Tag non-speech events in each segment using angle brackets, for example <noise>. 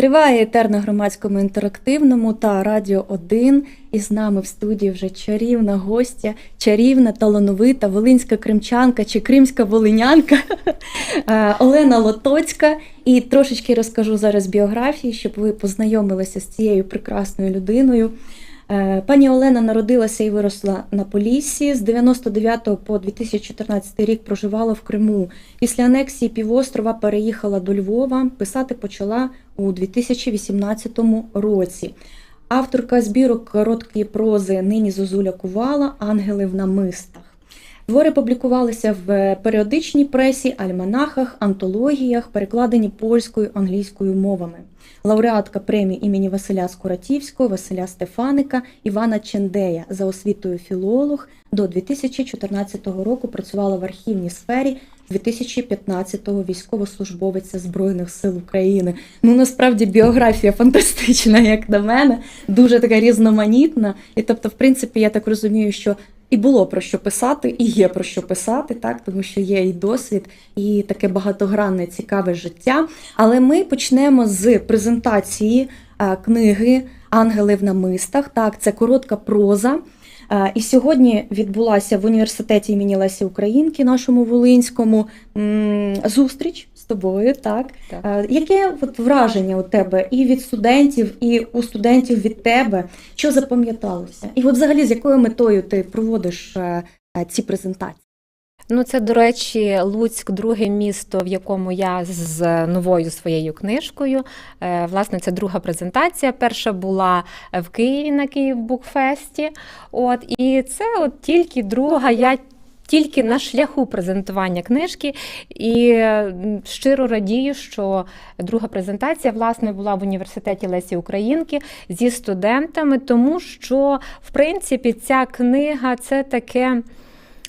Триває етер на громадському інтерактивному та Радіо 1. І з нами в студії вже чарівна гостя, чарівна, талановита волинська кримчанка чи кримська волинянка <laughs> е, Олена Лотоцька. І трошечки розкажу зараз біографії, щоб ви познайомилися з цією прекрасною людиною. Е, Пані Олена народилася і виросла на Поліссі. З 99 по 2014 рік проживала в Криму. Після анексії півострова переїхала до Львова. Писати почала у 2018 році. Авторка збірок короткої прози Нині Зозуля Кувала Ангели в намистах. Твори публікувалися в періодичній пресі, альманахах, антологіях, перекладені польською англійською мовами. Лауреатка премії імені Василя Скуратівського, Василя Стефаника, Івана Чендея за освітою філолог. До 2014 року працювала в архівній сфері. 2015-го військовослужбовиця Збройних сил України. Ну насправді біографія фантастична, як на мене, дуже така різноманітна. І тобто, в принципі, я так розумію, що і було про що писати, і є про що писати, так тому що є і досвід, і таке багатогранне цікаве життя. Але ми почнемо з презентації е, книги Ангели в намистах. Так, це коротка проза. Е, І сьогодні відбулася в університеті імені Лесі Українки, нашому Волинському, зустріч тобою. Так Так. Е, яке от враження у тебе і від студентів, і у студентів від тебе? Що запам'яталося? І от взагалі з якою метою ти проводиш е, е, ці презентації? Ну, це, до речі, Луцьк, друге місто, в якому я з новою своєю книжкою. Власне, це друга презентація. Перша була в Києві на Київ Букфесті. От, і це от тільки друга. Я тільки на шляху презентування книжки, і щиро радію, що друга презентація власне була в університеті Лесі Українки зі студентами, тому що в принципі ця книга це таке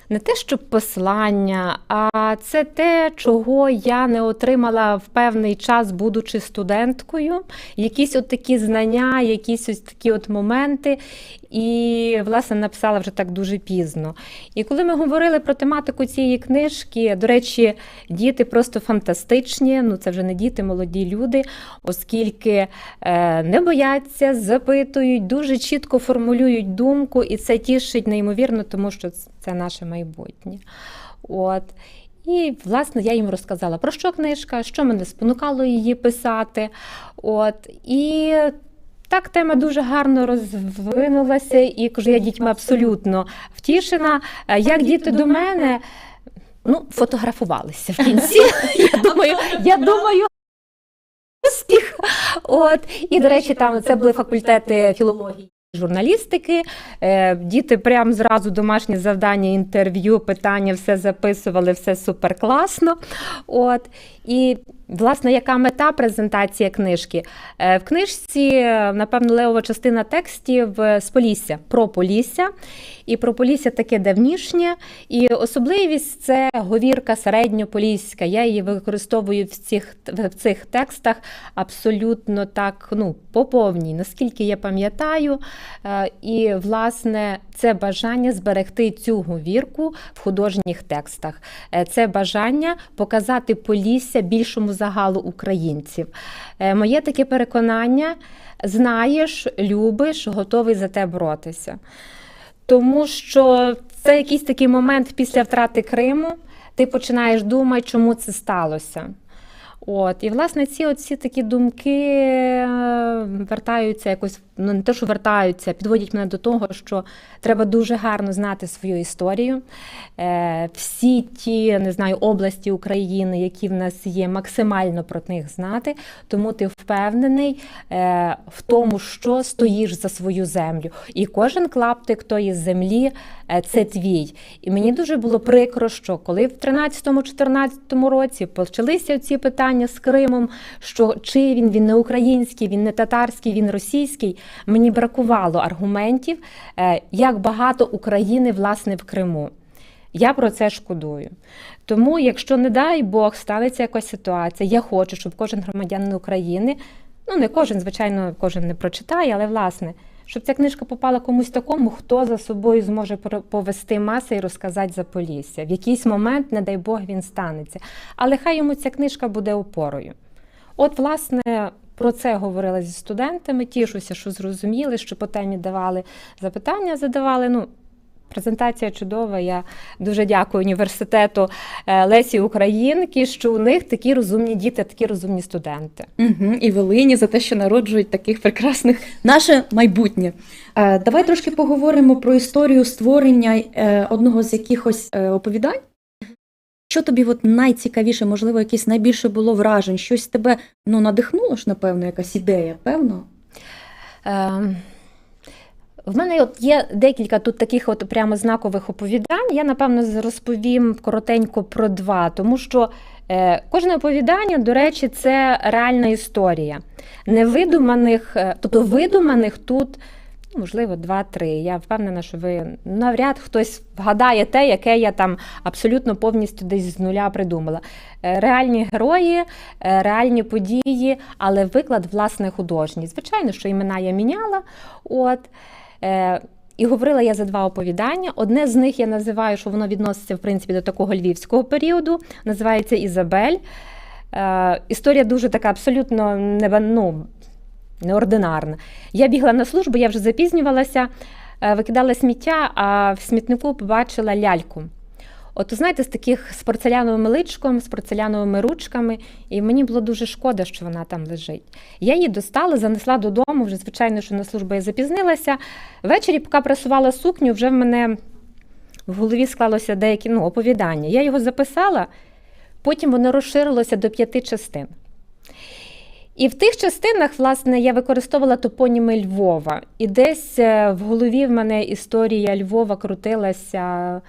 не те, що послання, а це те, чого я не отримала в певний час, будучи студенткою. Якісь от такі знання, якісь ось такі от моменти. І, власне, написала вже так дуже пізно. І коли ми говорили про тематику цієї книжки, до речі, діти просто фантастичні. Ну, це вже не діти, молоді люди, оскільки е, не бояться, запитують, дуже чітко формулюють думку, і це тішить неймовірно, тому що це наше майбутнє. От. І, власне, я їм розказала, про що книжка, що мене спонукало її писати. От. І так тема дуже гарно розвинулася, і кажу, я дітьми абсолютно втішена. Е, Як діти до мене ну, фотографувалися в кінці. <laughs> Я думаю, я думаю. Успіх. От. І, до речі, там це були факультети філології. Журналістики, Е, діти прям зразу домашні завдання, інтерв'ю, питання, все записували, все супер класно. От. І, власне, яка мета презентації книжки? Е, В книжці, е, напевно, левова частина текстів е, з Полісся, про Полісся. І про Полісся таке давнішнє. І особливість це говірка середньополіська. Я її використовую в цих, в цих текстах абсолютно так, ну, по наскільки я пам'ятаю. І, власне, це бажання зберегти цю говірку в художніх текстах. Це бажання показати Полісся більшому загалу українців. Е, Моє таке переконання: знаєш, любиш, готовий за те боротися. Тому що це якийсь такий момент після втрати Криму. Ти починаєш думати, чому це сталося. От, і власне ці оці такі думки е, вертаються якось, ну не те, що вертаються, підводять мене до того, що треба дуже гарно знати свою історію. Е, всі ті, не знаю, області України, які в нас є, максимально про них знати, тому ти впевнений е, в тому, що стоїш за свою землю. І кожен клаптик тої землі це твій. І мені дуже було прикро, що коли в 13-14 році почалися ці питання з Кримом, що чи він, він не український, він не татарський, він російський, мені бракувало аргументів, е, як багато України власне в Криму. Я про це шкодую. Тому, якщо, не дай Бог, станеться якась ситуація, я хочу, щоб кожен громадянин України, ну не кожен, звичайно, кожен не прочитає, але власне, щоб ця книжка попала комусь такому, хто за собою зможе повести маси і розказати за Полісся. В якийсь момент, не дай Бог, він станеться. Але хай йому ця книжка буде опорою. От, власне, про це говорила зі студентами. Тішуся, що зрозуміли, що по темі давали запитання, задавали. Ну, презентація чудова. Я дуже дякую університету е, Лесі Українки, що у них такі розумні діти, такі розумні студенти. Угу. І Волині за те, що народжують таких прекрасних наше майбутнє. Е, давай трошки поговоримо про історію створення е, одного з якихось е, оповідань. Що тобі от найцікавіше, можливо, якесь найбільше було вражень? Щось тебе ну, надихнуло ж, напевно, якась ідея, певно? Ем, В мене от є декілька тут таких от прямо знакових оповідань. Я, напевно, розповім коротенько про два, тому що е, кожне оповідання, до речі, це реальна історія. Невидуманих, е, тобто видуманих тут, ну, можливо, два-три. Я впевнена, що ви навряд хтось вгадає те, яке я там абсолютно повністю десь з нуля придумала. Е, Реальні герої, е, реальні події, але виклад власне художній. Звичайно, що імена я міняла. От. Е, І говорила я за два оповідання. Одне з них я називаю, що воно відноситься в принципі до такого львівського періоду. Називається Ізабель. Е, Історія дуже така абсолютно не, ну, неординарна. Я бігла на службу, я вже запізнювалася, е, викидала сміття, а в смітнику побачила ляльку. От, знаєте, з таких з порцеляновим личком, з порцеляновими ручками, і мені було дуже шкода, що вона там лежить. Я її достала, занесла додому, вже, звичайно, що на службу я запізнилася. Ввечері, поки прасувала сукню, вже в мене в голові склалося деякі ну, оповідання. Я його записала, потім воно розширилося до п'яти частин. І в тих частинах, власне, я використовувала топоніми Львова. І десь е, в голові в мене історія Львова крутилася,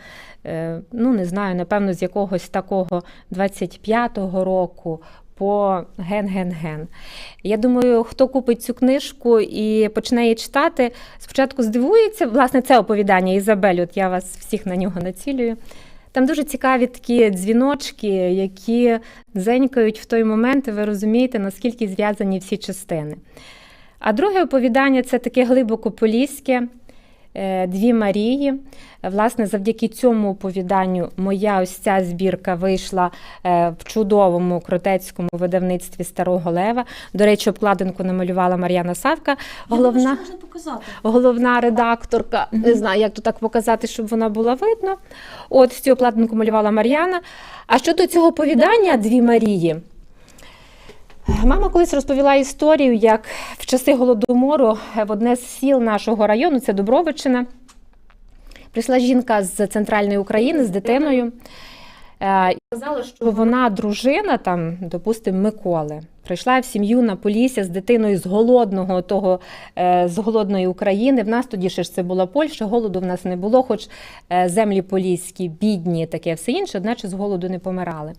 ну, не знаю, напевно, з якогось такого 25-го року по ген-ген-ген. Я думаю, хто купить цю книжку і почне її читати, спочатку здивується, власне, це оповідання Ізабель, от я вас всіх на нього націлюю. Там дуже цікаві такі дзвіночки, які дзенькають в той момент, і ви розумієте, наскільки зв'язані всі частини. А друге оповідання це таке глибоко поліське. Е, Дві Марії. Власне, завдяки цьому оповіданню моя ось ця збірка вийшла е, в чудовому кротецькому видавництві Старого Лева. До речі, обкладинку намалювала Мар'яна Савка, головна головна редакторка. Не знаю, як то так показати, щоб вона була видно. От цю обкладинку малювала Мар'яна. А щодо цього оповідання Дві Марії. Мама колись розповіла історію, як в часи голодомору в одне з сіл нашого району, це Дубровичина, прийшла жінка з центральної України з дитиною. Е, І сказала, що вона дружина, там, допустимо, Миколи. Прийшла в сім'ю на Полісся з дитиною з голодного того, е, з голодної України. В нас тоді ще ж це була Польща, голоду в нас не було, хоч е, землі поліські, бідні, таке все інше, одначе з голоду не помирали.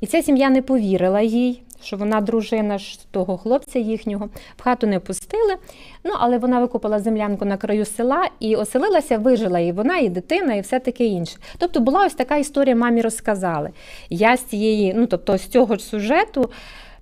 І ця сім'я не повірила їй, що вона дружина ж того хлопця їхнього. В хату не пустили. Ну, але вона викупила землянку на краю села і оселилася, вижила і вона, і дитина, і все таке інше. Тобто була ось така історія, мамі розказали. Я з цієї, ну тобто з цього ж сюжету.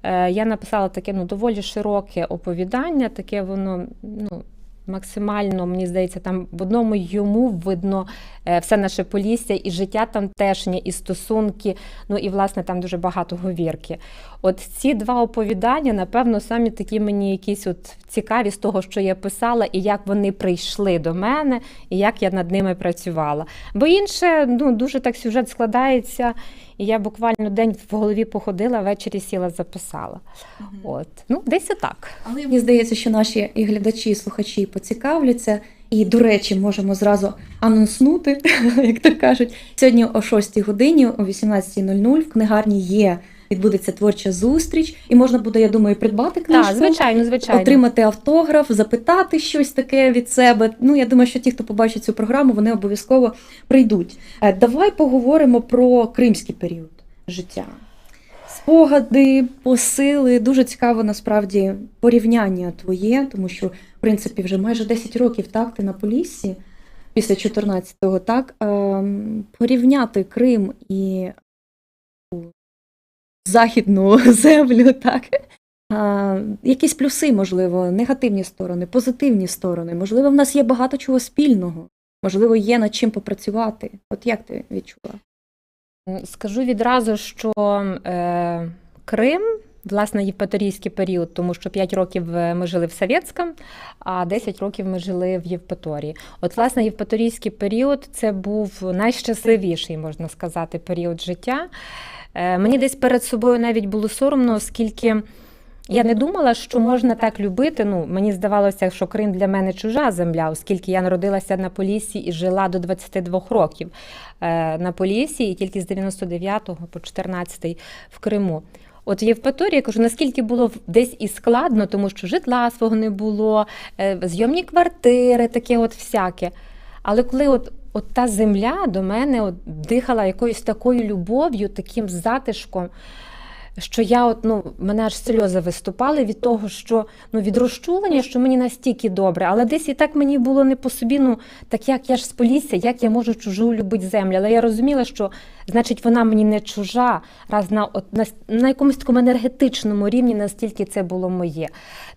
е, Я написала таке ну, доволі широке оповідання, таке воно ну, максимально, мені здається, там в одному йому видно е, все наше полісся, і життя тамтешнє, і стосунки, ну і власне там дуже багато говірки. От ці два оповідання, напевно, самі такі мені якісь от цікаві з того, що я писала, і як вони прийшли до мене, і як я над ними працювала. Бо інше, ну дуже так сюжет складається, і я буквально день в голові походила, ввечері сіла, записала. От, ну десь отак. Але мені здається, що наші і глядачі, і слухачі поцікавляться. І, до речі, можемо зразу анонснути, <laughs> як то кажуть. Сьогодні о 6 годині, о 18.00 в книгарні є. Відбудеться творча зустріч, і можна буде, я думаю, придбати книжку, Так, звичайно, звичайно. отримати автограф, запитати щось таке від себе. Ну, я думаю, що ті, хто побачить цю програму, вони обов'язково прийдуть. Е, Давай поговоримо про кримський період життя. Спогади, посили. Дуже цікаво насправді порівняння твоє, тому що, в принципі, вже майже 10 років так, ти на Поліссі, після 14-го, так, ем, порівняти Крим і західну <laughs> землю, так. А, якісь плюси, можливо, негативні сторони, позитивні сторони. Можливо, в нас є багато чого спільного. Можливо, є над чим попрацювати. От як ти відчула? Скажу відразу, що е, Крим власне євпаторійський період, тому що 5 років е, ми жили в Совєтському, а 10 років ми жили в Євпаторії. От, власне, євпаторійський період це був найщасливіший, можна сказати, період життя. Е, Мені десь перед собою навіть було соромно, оскільки. Я не думала, що можна так любити. Ну, мені здавалося, що Крим для мене чужа земля, оскільки я народилася на Поліссі і жила до 22 років е, на Поліссі, і тільки з 99 по 14 в Криму. От в Євпаторії я кажу, наскільки було десь і складно, тому що житла свого не було, е, зйомні квартири, таке от всяке. Але коли от, от та земля до мене от дихала якоюсь такою любов'ю, таким затишком, що я от, ну, мене аж сльози виступали від того, що ну, від розчулення, що мені настільки добре, але десь і так мені було не по собі, ну так як я ж з Полісся, як я можу чужу любити землю. Але я розуміла, що значить вона мені не чужа, раз на, от, на, на якомусь такому енергетичному рівні настільки це було моє.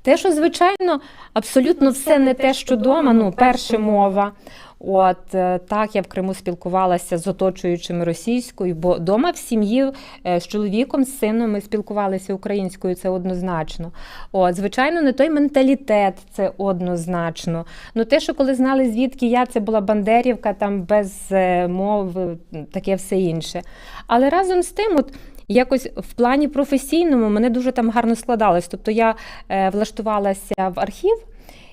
Те, що, звичайно, абсолютно все не те, що вдома, ну, перша мова. От е, так я в Криму спілкувалася з оточуючими російською, бо вдома в сім'ї е, з чоловіком, з сином ми спілкувалися українською, це однозначно. От, звичайно, не той менталітет, це однозначно. Ну те, що коли знали, звідки я, це була Бандерівка, там без е, мови, таке все інше. Але разом з тим, от. Якось в плані професійному мене дуже там гарно складалось. Тобто я влаштувалася в архів,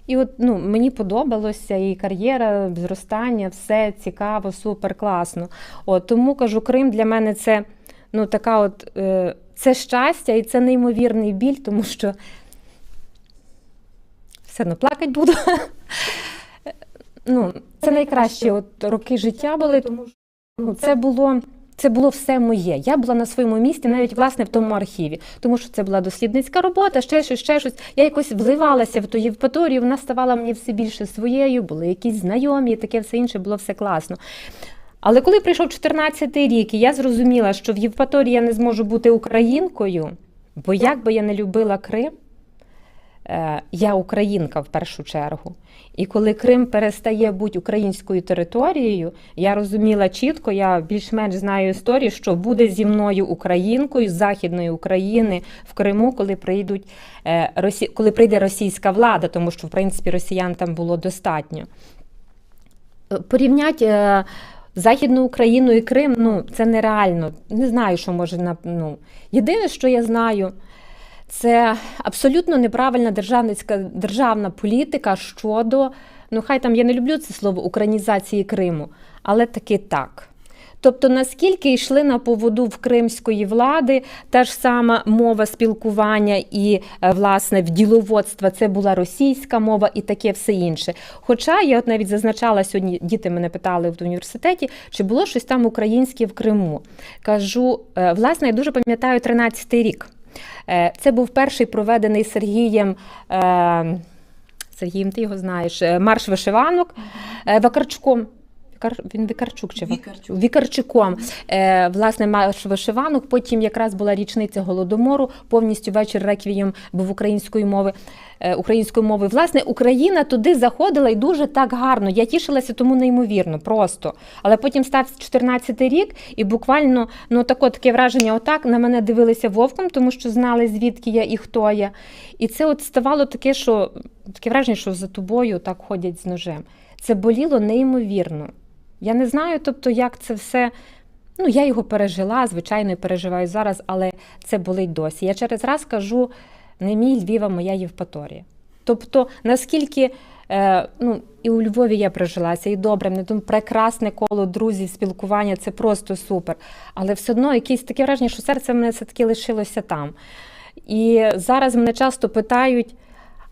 і от ну, мені подобалося і кар'єра, зростання, все цікаво, супер, класно. От, тому кажу, Крим для мене це ну, така от, е, це щастя і це неймовірний біль, тому що все одно плакати буду. <laughs> ну, це найкращі от роки життя були, тому що ну, це було. Це було все моє. Я була на своєму місці, навіть власне в тому архіві, тому що це була дослідницька робота, ще щось, ще щось. Я якось вливалася в ту Євпаторію, вона ставала мені все більше своєю, були якісь знайомі, таке все інше було все класно. Але коли прийшов 14-й рік, і я зрозуміла, що в Євпаторії я не зможу бути українкою, бо як би я не любила Крим, я українка в першу чергу. І коли Крим перестає бути українською територією, я розуміла чітко, я більш-менш знаю історію, що буде зі мною українкою з Західної України в Криму, коли прийдуть е, коли прийде російська влада, тому що в принципі росіян там було достатньо. Е, Порівнять е, Західну Україну і Крим, ну це нереально. Не знаю, що може на ну. Єдине, що я знаю. Це абсолютно неправильна державницька державна політика щодо, ну хай там я не люблю це слово українізації Криму, але таки так. Тобто, наскільки йшли на поводу в кримської влади, та ж сама мова спілкування і е, власне в діловодства це була російська мова і таке все інше. Хоча я от навіть зазначала сьогодні, діти мене питали в університеті, чи було щось там українське в Криму. Кажу, е, власне, я дуже пам'ятаю 13-й рік. Е, Це був перший проведений Сергієм. е, Сергієм, ти його знаєш, е, марш вишиванок Вакарчуком. Вікар- Він Вікарчук чи Вікарчук. Вікарчуком. Е, власне, марш вишиванок. Потім якраз була річниця голодомору. Повністю вечір реквієм був української мови. е, Української мови. Власне, Україна туди заходила і дуже так гарно. Я тішилася тому неймовірно, просто. Але потім став 14-й рік, і буквально ну тако таке враження, отак на мене дивилися вовком, тому що знали звідки я і хто я. І це от ставало таке, що таке враження, що за тобою так ходять з ножем. Це боліло неймовірно. Я не знаю, тобто, як це все. Ну, я його пережила, звичайно, і переживаю зараз, але це болить досі. Я через раз кажу: не мій Львів, а моя Євпаторія. Тобто, наскільки е, ну, і у Львові я прижилася, і добре, мене там прекрасне коло друзів, спілкування, це просто супер. Але все одно якесь таке враження, що серце в мене все-таки лишилося там. І зараз мене часто питають: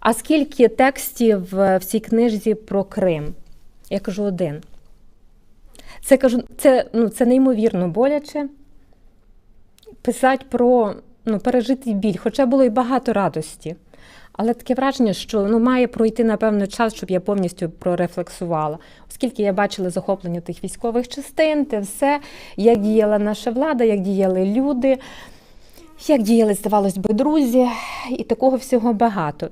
а скільки текстів в цій книжці про Крим? Я кажу один. Це кажу, це, ну, це неймовірно боляче. Писати про ну, пережитий біль, хоча було і багато радості. Але таке враження, що ну, має пройти напевно час, щоб я повністю прорефлексувала. Оскільки я бачила захоплення тих військових частин, те все, як діяла наша влада, як діяли люди, як діяли, здавалось би, друзі, і такого всього багато.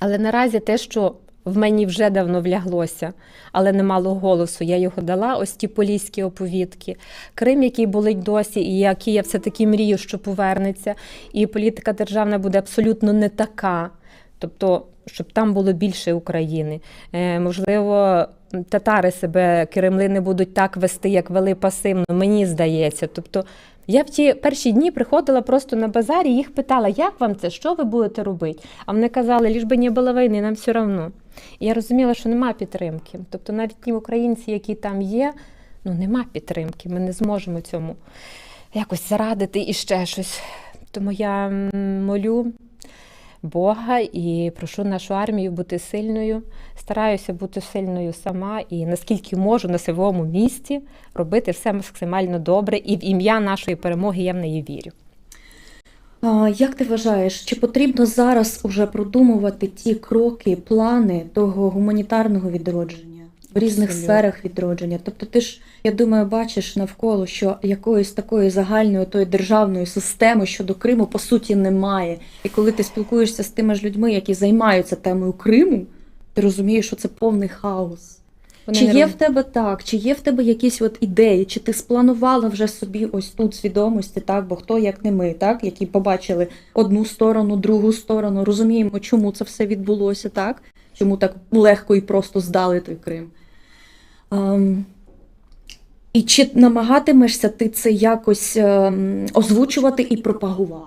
Але наразі те, що в мені вже давно вляглося, але не мало голосу. Я його дала, ось ті поліські оповідки. Крим, який болить досі, і який я все-таки мрію, що повернеться. І політика державна буде абсолютно не така. Тобто, щоб там було більше України. Е, можливо, татари себе Кремли не будуть так вести, як вели пасивно, мені здається. Тобто, я в ті перші дні приходила просто на базар і їх питала, як вам це, що ви будете робити? А вони казали, ліж би не було війни, нам все одно. І я розуміла, що нема підтримки. Тобто навіть ті українці, які там є, ну нема підтримки. Ми не зможемо цьому якось зарадити і ще щось. Тому я молю Бога і прошу нашу армію бути сильною. Стараюся бути сильною сама і наскільки можу на своєму місці робити все максимально добре. І в ім'я нашої перемоги я в неї вірю. Як ти вважаєш, чи потрібно зараз уже продумувати ті кроки, плани того гуманітарного відродження в різних Абсолютно. сферах відродження? Тобто, ти ж, я думаю, бачиш навколо, що якоїсь такої загальної тої державної системи щодо Криму по суті немає. І коли ти спілкуєшся з тими ж людьми, які займаються темою Криму, ти розумієш, що це повний хаос. Вони Чи є роб- в тебе так, чи є в тебе якісь от ідеї, чи ти спланувала вже собі ось тут свідомості, так, бо хто як не ми, так, які побачили одну сторону, другу сторону, розуміємо, чому це все відбулося, так? Чому так легко і просто здали той Крим. Ем, і чи намагатимешся ти це якось ем, озвучувати і пропагувати?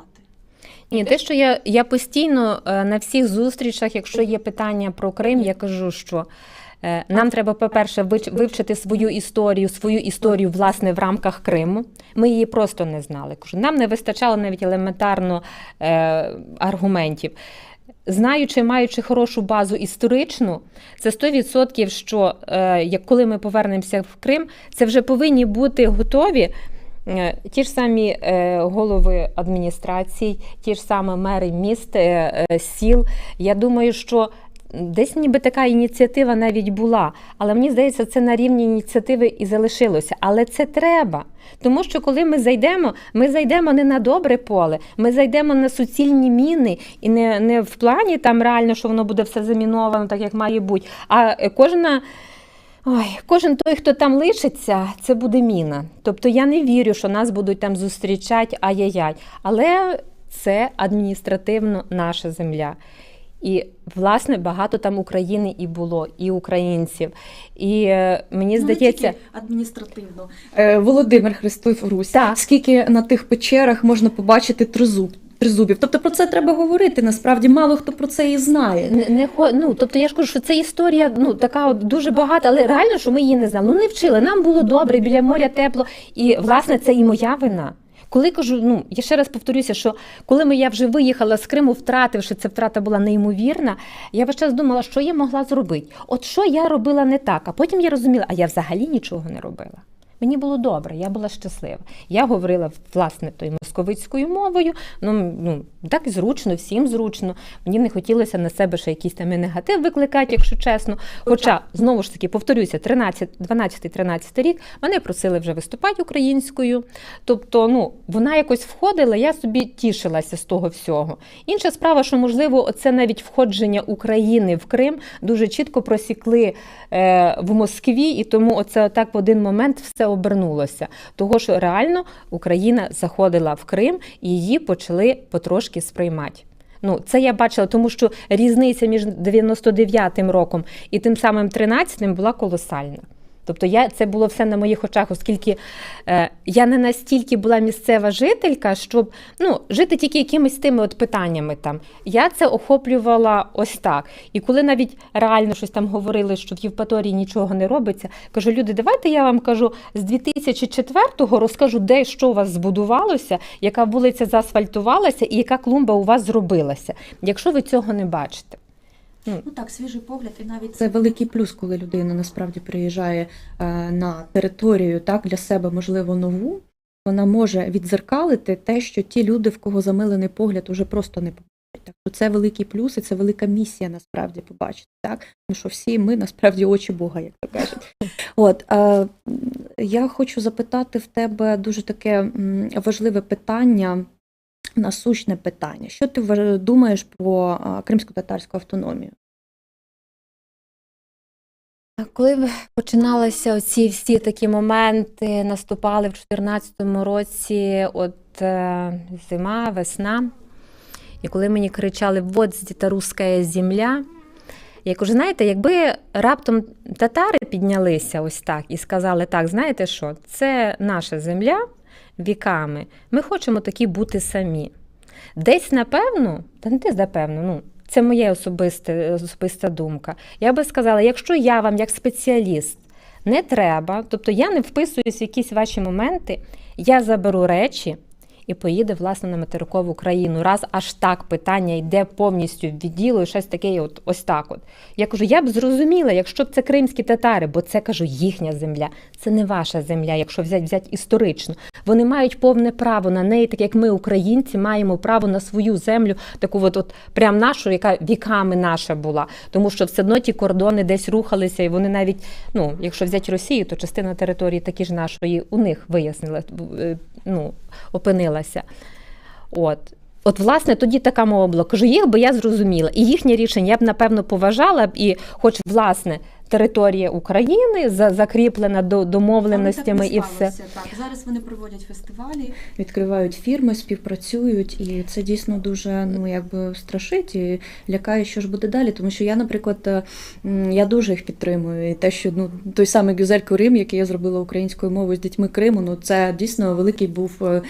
Ні, те, що я, я постійно е, на всіх зустрічах, якщо є питання про Крим, я кажу, що е, нам треба, по-перше, вивчити свою історію, свою історію власне в рамках Криму. Ми її просто не знали. Нам не вистачало навіть елементарно е, аргументів. Знаючи, маючи хорошу базу історичну, це 100%, що е, як коли ми повернемося в Крим, це вже повинні бути готові Е, Ті ж самі е, голови адміністрацій, ті ж самі мери міст, сіл. Я думаю, що десь ніби така ініціатива навіть була. Але мені здається, це на рівні ініціативи і залишилося. Але це треба. Тому що коли ми зайдемо, ми зайдемо не на добре поле, ми зайдемо на суцільні міни, і не, не в плані там реально, що воно буде все заміновано, так як має бути. А кожна. Ой, кожен той, хто там лишиться, це буде міна. Тобто я не вірю, що нас будуть там зустрічати ай-яй-яй. Але це адміністративно наша земля. І, власне, багато там України і було, і українців. І е, мені здається, адміністративно. Е, Володимир Христоф Русь. Так. Скільки на тих печерах можна побачити тризуб, тризубів? Тобто про це треба говорити. Насправді мало хто про це і знає. не, не ну, тобто я ж кажу, що це історія ну, така от дуже багата, але реально, що ми її не знали. Ну не вчили. Нам було добре, біля моря тепло. І власне це і моя вина. Коли кажу, ну я ще раз повторюся, що коли ми я вже виїхала з Криму, втративши це втрата була неймовірна. Я весь час думала, що я могла зробити. От що я робила не так. А потім я розуміла, а я взагалі нічого не робила. Мені було добре, я була щаслива. Я говорила власне тою московицькою мовою. Ну, ну так зручно, всім зручно. Мені не хотілося на себе ще якийсь там і негатив викликати, якщо чесно. Хоча знову ж таки повторюся, 13, 12-13 рік вони просили вже виступати українською. Тобто, ну вона якось входила, я собі тішилася з того всього. Інша справа, що можливо, це навіть входження України в Крим дуже чітко просікли е, в Москві, і тому оце так в один момент все обернулося. Того, що реально Україна заходила в Крим і її почали потрошки сприймати. Ну, це я бачила, тому що різниця між 99-м роком і тим самим 13-м була колосальна. Тобто я, це було все на моїх очах, оскільки е, я не настільки була місцева жителька, щоб ну, жити тільки якимись тими от питаннями там. Я це охоплювала ось так. І коли навіть реально щось там говорили, що в Євпаторії нічого не робиться, кажу, люди, давайте я вам кажу з 2004-го розкажу, де що у вас збудувалося, яка вулиця заасфальтувалася і яка клумба у вас зробилася, якщо ви цього не бачите. Ну так, свіжий погляд, і навіть це великий плюс, коли людина насправді приїжджає е, на територію, так для себе можливо нову. Вона може відзеркалити те, що ті люди, в кого замилений погляд, уже просто не побачать. Так що це великий плюс, і це велика місія насправді побачити. Так, тому що всі ми насправді очі Бога, як то кажуть. От е, я хочу запитати в тебе дуже таке важливе питання. Насущне питання. Що ти думаєш про кримсько-татарську автономію? Коли починалися оці всі такі моменти, наступали в 2014 році, от е, зима, весна, і коли мені кричали «Вот здесь русская земля», я кажу, знаєте, якби раптом татари піднялися ось так і сказали, так, знаєте що, це наша земля віками, ми хочемо такі бути самі. Десь, напевно, та не десь, напевно, ну, це моя особиста, особиста думка. Я би сказала, якщо я вам, як спеціаліст, не треба, тобто я не вписуюсь в якісь ваші моменти, я заберу речі і поїду, власне, на материкову країну. Раз аж так питання йде повністю в відділу, щось таке, от, ось так. От. Я кажу, я б зрозуміла, якщо б це кримські татари, бо це кажу, їхня земля, це не ваша земля, якщо взяти, взяти історично. Вони мають повне право на неї, так як ми, українці, маємо право на свою землю, таку от, от прям нашу, яка віками наша була. Тому що все одно ті кордони десь рухалися, і вони навіть, ну, якщо взяти Росію, то частина території такі ж нашої у них вияснили, е, ну, опинилася. От. От, власне, тоді така мова була. Кажу, їх би я зрозуміла. І їхнє рішення я б, напевно, поважала б, і хоч, власне, територія України за- закріплена до домовленостями і все. Так, зараз вони проводять фестивалі. Відкривають фірми, співпрацюють, і це дійсно дуже ну якби страшить і лякає, що ж буде далі. Тому що я, наприклад, е, я дуже їх підтримую. І те, що ну той самий Гюзель Курим, який я зробила українською мовою з дітьми Криму, ну це дійсно великий був е,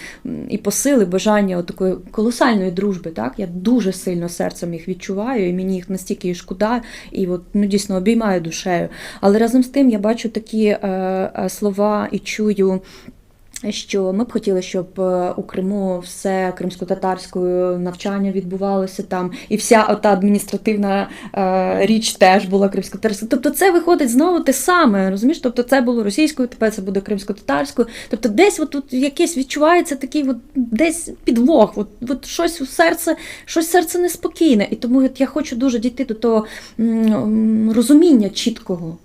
і посил, і бажання такої колосальної дружби. Так я дуже сильно серцем їх відчуваю, і мені їх настільки і шкода, і от ну дійсно обіймаю душею. Але разом з тим я бачу такі е, е, слова і чую. Що ми б хотіли, щоб е, у Криму все кримсько-татарською навчання відбувалося там, і вся ота адміністративна е, річ теж була кримсько-татарською. Тобто це виходить знову те саме, розумієш? Тобто це було російською, тепер це буде кримсько-татарською. Тобто десь от тут якесь відчувається такий от десь підвох, от, от щось у серце, щось серце неспокійне. І тому от я хочу дуже дійти до того розуміння чіткого.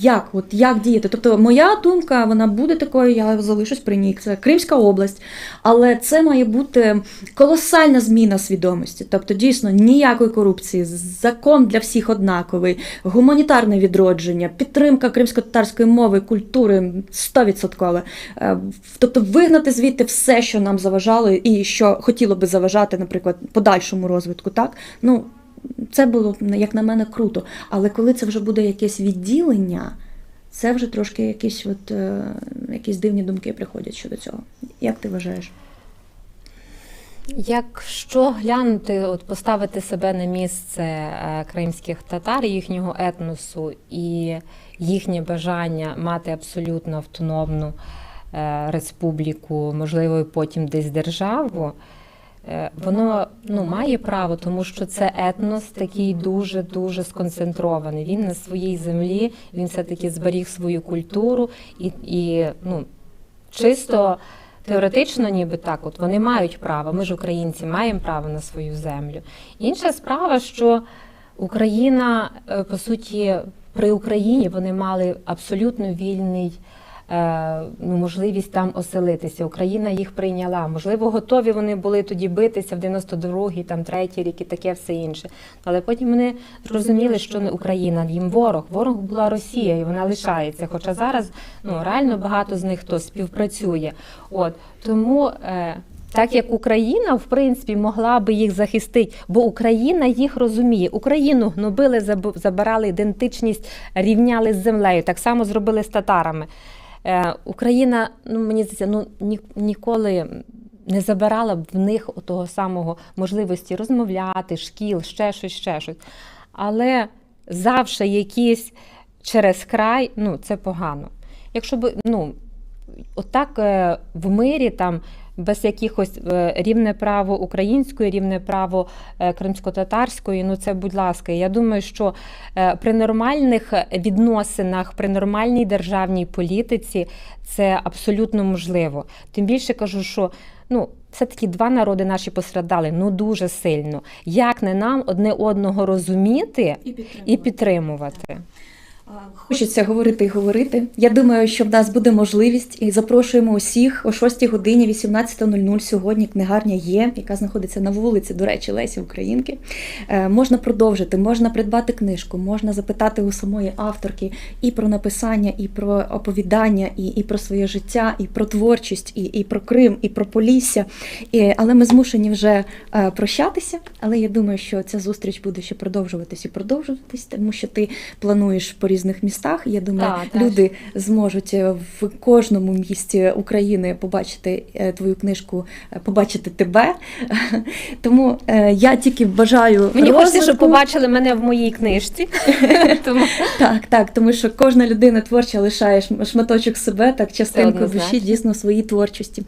Як, от як діяти? Тобто, моя думка вона буде такою, я залишусь при ній. Це Кримська область, але це має бути колосальна зміна свідомості. Тобто, дійсно ніякої корупції, закон для всіх однаковий, гуманітарне відродження, підтримка кримсько-татарської мови, культури 100%. Е, Тобто, вигнати звідти все, що нам заважало, і що хотіло би заважати, наприклад, подальшому розвитку. Так ну це було як на мене круто. Але коли це вже буде якесь відділення, це вже трошки якісь от, е, якісь дивні думки приходять щодо цього. Як ти вважаєш? Якщо глянути, от поставити себе на місце е, кримських татар, їхнього етносу і їхнє бажання мати абсолютно автономну е, республіку, можливо, потім десь державу, воно ну, має право, тому що це етнос такий дуже дуже сконцентрований. Він на своїй землі, він все-таки зберіг свою культуру і, і ну, чисто. Теоретично, ніби так, от вони мають право. Ми ж українці маємо право на свою землю. Інша справа, що Україна, е, по суті, при Україні вони мали абсолютно вільний. Е, Ну, можливість там оселитися. Україна їх прийняла. Можливо, готові вони були тоді битися в 92-й, там третій рік і таке все інше. Але потім вони зрозуміли, що не Україна їм ворог. Ворог була Росія, і вона лишається. Хоча зараз ну реально багато з них хто співпрацює. От тому. Е, так як Україна, в принципі, могла би їх захистити, бо Україна їх розуміє. Україну гнобили, заб- забирали ідентичність, рівняли з землею. Так само зробили з татарами. Е, Україна, ну мені здається, ну ні, ніколи не забирала б в них того самого можливості розмовляти, шкіл, ще щось, ще щось. Але завжди якісь через край, ну це погано. Якщо б ну отак е, в мирі там. Без якихось е, рівне право української, рівне право е, кримсько-татарської, ну це будь ласка. Я думаю, що е, при нормальних відносинах, при нормальній державній політиці це абсолютно можливо. Тим більше кажу, що ну все-таки два народи наші пострадали ну дуже сильно. Як не нам одне одного розуміти І підтримувати. і підтримувати? Хочеться говорити і говорити. Я думаю, що в нас буде можливість і запрошуємо усіх о 6 годині 18.00 сьогодні. Книгарня є, яка знаходиться на вулиці, до речі, Лесі Українки. Е, можна продовжити, можна придбати книжку, можна запитати у самої авторки і про написання, і про оповідання, і, і про своє життя, і про творчість, і, і про Крим, і про Полісся. І, але ми змушені вже е, прощатися. Але я думаю, що ця зустріч буде ще продовжуватись і продовжуватись, тому що ти плануєш по різних містах. Я думаю, Так, так. люди зможуть е, в кожному місті України побачити е, твою книжку, е, побачити тебе. <laughs> Тому я тільки бажаю Мені хочеться, щоб побачили мене в моїй книжці. <laughs> Тому Так, так, тому що кожна людина творча лишає шматочок себе, так частинку душі дійсно своїй творчості.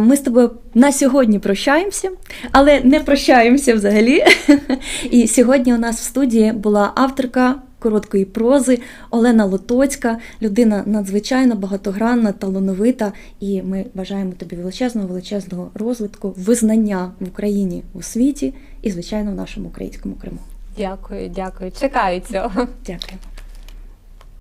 Ми з тобою на сьогодні прощаємося, але не прощаємося взагалі. <laughs> І сьогодні у нас в студії була авторка. Короткої прози Олена Лотоцька, людина надзвичайно багатогранна, талановита, і ми бажаємо тобі величезного, величезного розвитку, визнання в Україні у світі і, звичайно, в нашому українському Криму. дякую, дякую. Чекаю цього. Дякую.